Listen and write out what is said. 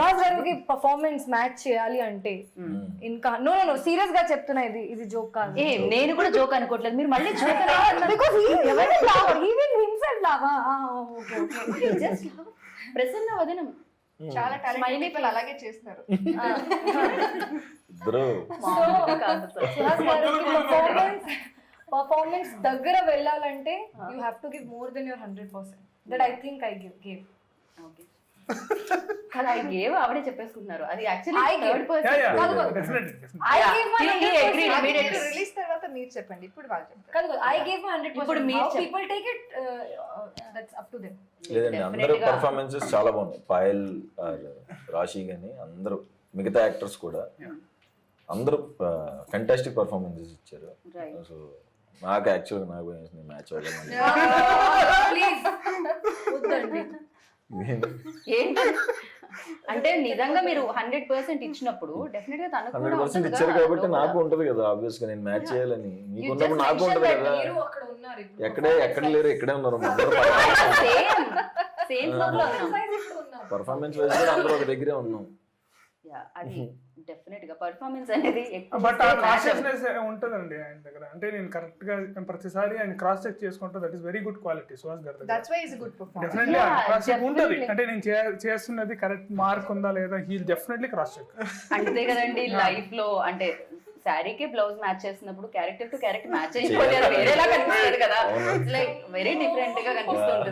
సుహాస్ గారికి performance match చేయాలి అంటే ఇంకా నో నో సీరియస్గా చెప్తున్నా ఇది. ఇది జోక్ కాదు. ఏ నేను కూడా జోక్ అనుకోవట్లేదు మీరు మళ్ళీ joke because he every lover he will himself lover okay okay. Just Prasanna Vadanam. చాలా టాలెంట్ పీపుల్ అలాగే చేస్తారు పర్ఫార్మెన్స్ పర్ఫార్మెన్స్ దగ్గర వెళ్ళాలంటే you have to give more than your hundred percent that I think I give give okay I gave ఆవిడే చెప్పేసుకుంటున్నారు. అది actually I gave. Third Yeah, yeah, కాదు, కాదు. definitely, definitely. I Yeah. Give my He- he agreed immediately. Release తర్వాత మీరు చెప్పండి. ఇప్పుడు వాళ్ళు చెప్తారు కాదు ఐ గివ్ మై హండ్రెడ్ ఇప్పుడు పర్సెంట్ మీరు హౌ చెప్ప- people take it that's up to them లేదండి అందరూ. పర్ఫార్మెన్సెస్ చాలా బాగున్నాయి. పాయల్ రాశి కానీ అందరూ మిగతా యాక్టర్స్ కూడా అందరూ ఫెంటాస్టిక్ పర్ఫార్మెన్సెస్ ఇచ్చారు. సో నాకు యాక్చువల్గా నాకు మ్యాచ్ ప్లీజ్ ఏంటి? అంటే నిజంగా మీరు హండ్రెడ్ పర్సెంట్ ఇచ్చినప్పుడు డెఫినెట్గా తనకు హండ్రెడ్ కూడా పర్సెంట్ ఇచ్చారు కాబట్టి. నాకు ఉంటది కదా ఆబ్వియస్గా నేను మ్యాచ్ చేయాలని. మీకు ఉన్నప్పుడు నాకు ఉంటది కదా. మీరు అక్కడ ఉన్నారు ఎక్కడే ఎక్కడ లేరు ఇక్కడే ఉన్నారు సేమ్ సేమ్ పర్ఫార్మెన్స్ వైజ్ అందరూ ఒక దగ్గరే ఉన్నాం. అది డెఫినెట్గా పర్ఫార్మెన్స్ అనేది ఎక్కువ బట్ ఆ. కాన్షియస్నెస్ ఉంటుందండి ఆయన దగ్గర. అంటే నేను కరెక్ట్గా ప్రతిసారి ఆయన క్రాస్ చెక్ చేసుకుంటా that is very good quality Suhas గారి that's why is good performance definitely cross check ఉంటుంది. అంటే నేను చే- చేస్తున్నది కరెక్ట్ మార్క్ ఉందా లేదా హీ డెఫినెట్లీ క్రాస్ చెక్ అంతే కదండి లైఫ్లో అంటే శారీకే బ్లౌజ్ మ్యాచ్ చేస్తున్నప్పుడు క్యారెక్టర్ టు క్యారెక్టర్ మ్యాచ్ అయిపోతే అది వేరేలా కనిపిస్తుంది కదా. లైక్ వెరీ డిఫరెంట్గా కనిపిస్తుంటుంది